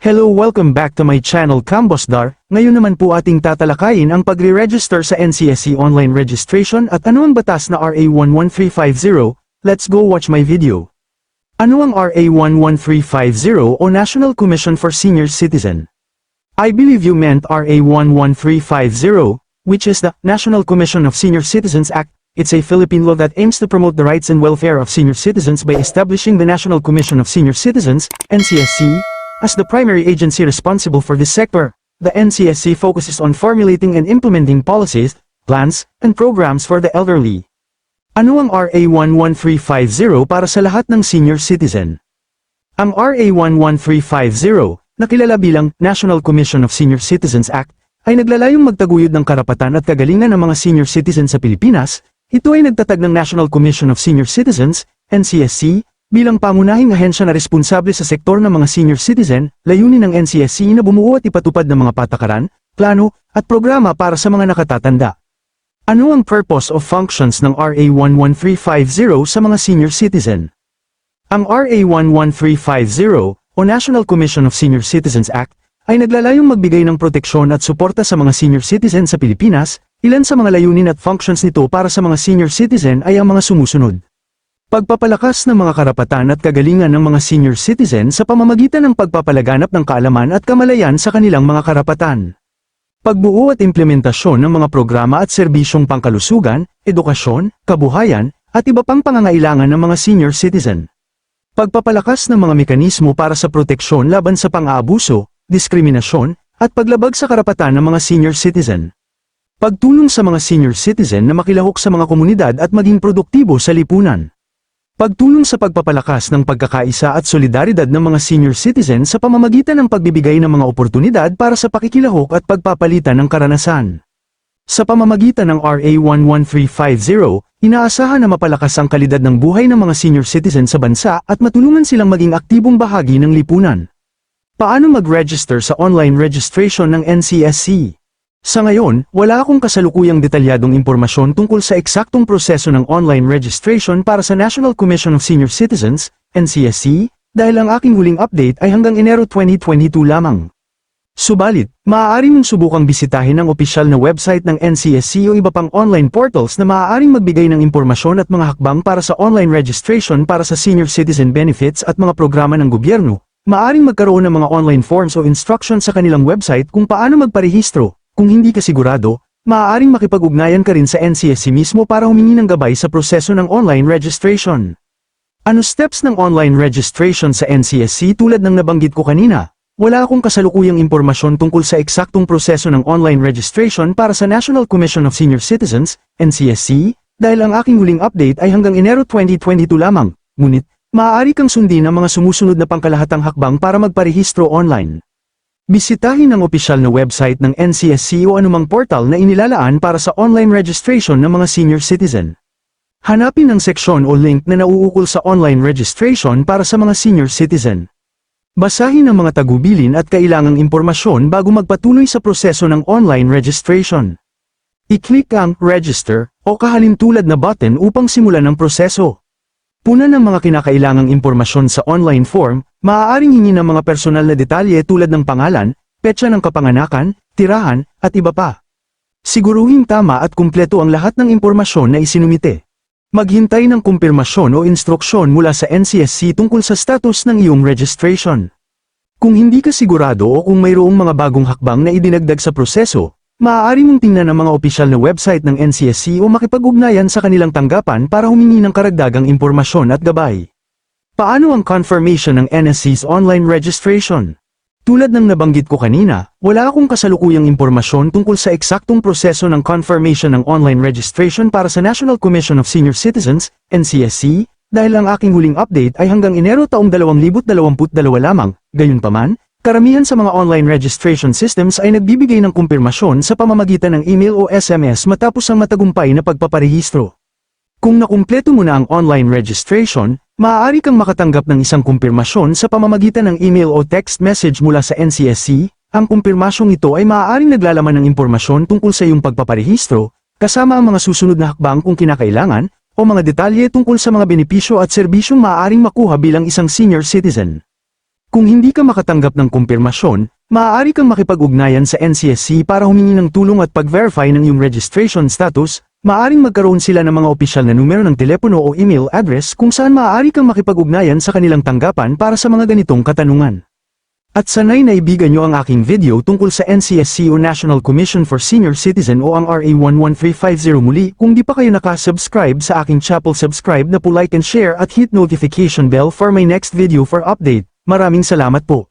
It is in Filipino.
Hello welcome back to my channel Kambosdar, ngayon naman po ating tatalakayin ang pagre-register sa NCSC online registration at ano ang batas na RA 11350, let's go watch my video. Ano ang RA 11350 o National Commission for Senior Citizen? I believe you meant RA 11350, which is the National Commission of Senior Citizens Act. It's a Philippine law that aims to promote the rights and welfare of senior citizens by establishing the National Commission of Senior Citizens, NCSC, as the primary agency responsible for this sector. The NCSC focuses on formulating and implementing policies, plans, and programs for the elderly. Ano ang RA 11350 para sa lahat ng senior citizen? Ang RA 11350, na kilala bilang National Commission of Senior Citizens Act, ay naglalayong magtaguyod ng karapatan at kagalingan ng mga senior citizens sa Pilipinas, ito ay nagtatag ng National Commission of Senior Citizens, NCSC, bilang pangunahing ahensya na responsable sa sektor ng mga senior citizen, layunin ng NCSC na bumuo at ipatupad ng mga patakaran, plano, at programa para sa mga nakatatanda. Ano ang purpose of functions ng RA 11350 sa mga senior citizen? Ang RA 11350, o National Commission of Senior Citizens Act, ay naglalayong magbigay ng proteksyon at suporta sa mga senior citizen sa Pilipinas, ilan sa mga layunin at functions nito para sa mga senior citizen ay ang mga sumusunod. Pagpapalakas ng mga karapatan at kagalingan ng mga senior citizen sa pamamagitan ng pagpapalaganap ng kaalaman at kamalayan sa kanilang mga karapatan. Pagbuo at implementasyon ng mga programa at serbisyong pangkalusugan, edukasyon, kabuhayan, at iba pang pangangailangan ng mga senior citizen. Pagpapalakas ng mga mekanismo para sa proteksyon laban sa pang-aabuso, diskriminasyon, at paglabag sa karapatan ng mga senior citizen. Pagtulong sa mga senior citizen na makilahok sa mga komunidad at maging produktibo sa lipunan. Pagtulong sa pagpapalakas ng pagkakaisa at solidaridad ng mga senior citizen sa pamamagitan ng pagbibigay ng mga oportunidad para sa pakikilahok at pagpapalitan ng karanasan. Sa pamamagitan ng RA 11350, inaasahan na mapalakas ang kalidad ng buhay ng mga senior citizen sa bansa at matulungan silang maging aktibong bahagi ng lipunan. Paano mag-register sa online registration ng NCSC? Sa ngayon, wala akong kasalukuyang detalyadong impormasyon tungkol sa eksaktong proseso ng online registration para sa National Commission of Senior Citizens, NCSC, dahil ang aking huling update ay hanggang Enero 2022 lamang. Subalit, maaari mong subukang bisitahin ang opisyal na website ng NCSC o iba pang online portals na maaaring magbigay ng impormasyon at mga hakbang para sa online registration para sa senior citizen benefits at mga programa ng gobyerno. Maaring magkaroon ng mga online forms o instructions sa kanilang website kung paano magparehistro. Kung hindi ka sigurado, maaaring makipag-ugnayan ka rin sa NCSC mismo para humingi ng gabay sa proseso ng online registration. Ano steps ng online registration sa NCSC tulad ng nabanggit ko kanina? Wala akong kasalukuyang impormasyon tungkol sa eksaktong proseso ng online registration para sa National Commission of Senior Citizens, NCSC, dahil ang aking huling update ay hanggang Enero 2022 lamang, ngunit, maaari kang sundin ang mga sumusunod na pangkalahatang hakbang para magparehistro online. Bisitahin ang opisyal na website ng NCSC o anumang portal na inilalaan para sa online registration ng mga senior citizen. Hanapin ang seksyon o link na nauukol sa online registration para sa mga senior citizen. Basahin ang mga tagubilin at kailangang impormasyon bago magpatuloy sa proseso ng online registration. I-click ang Register o kahalintulad na button upang simulan ang proseso. Puna ng mga kinakailangang impormasyon sa online form, maaaring hingi ng mga personal na detalye tulad ng pangalan, petsa ng kapanganakan, tirahan, at iba pa. Siguruhin tama at kumpleto ang lahat ng impormasyon na isinumite. Maghintay ng kumpirmasyon o instruksyon mula sa NCSC tungkol sa status ng iyong registration. Kung hindi ka sigurado o kung mayroong mga bagong hakbang na idinagdag sa proseso, maaari mong tingnan ang mga opisyal na website ng NCSC o makipag-ugnayan sa kanilang tanggapan para humingi ng karagdagang impormasyon at gabay. Paano ang confirmation ng NSC's online registration? Tulad ng nabanggit ko kanina, wala akong kasalukuyang impormasyon tungkol sa eksaktong proseso ng confirmation ng online registration para sa National Commission of Senior Citizens, NCSC, dahil ang aking huling update ay hanggang Enero taong 2022 lamang, gayunpaman, karamihan sa mga online registration systems ay nagbibigay ng kumpirmasyon sa pamamagitan ng email o SMS matapos ang matagumpay na pagpaparehistro. Kung nakumpleto mo na ang online registration, maaari kang makatanggap ng isang kumpirmasyon sa pamamagitan ng email o text message mula sa NCSC. Ang kumpirmasyong ito ay maaaring naglalaman ng impormasyon tungkol sa iyong pagpaparehistro, kasama ang mga susunod na hakbang kung kinakailangan, o mga detalye tungkol sa mga benepisyo at serbisyong maaaring makuha bilang isang senior citizen. Kung hindi ka makatanggap ng kumpirmasyon, maaari kang makipag-ugnayan sa NCSC para humingi ng tulong at pag-verify ng iyong registration status, maaring magkaroon sila ng mga opisyal na numero ng telepono o email address kung saan maaari kang makipag-ugnayan sa kanilang tanggapan para sa mga ganitong katanungan. At sanay na ibigan nyo ang aking video tungkol sa NCSC o National Commission for Senior Citizen o ang RA 11350 muli kung di pa kayo nakasubscribe sa aking chapel subscribe na po like and share at hit notification bell for my next video for update. Maraming salamat po.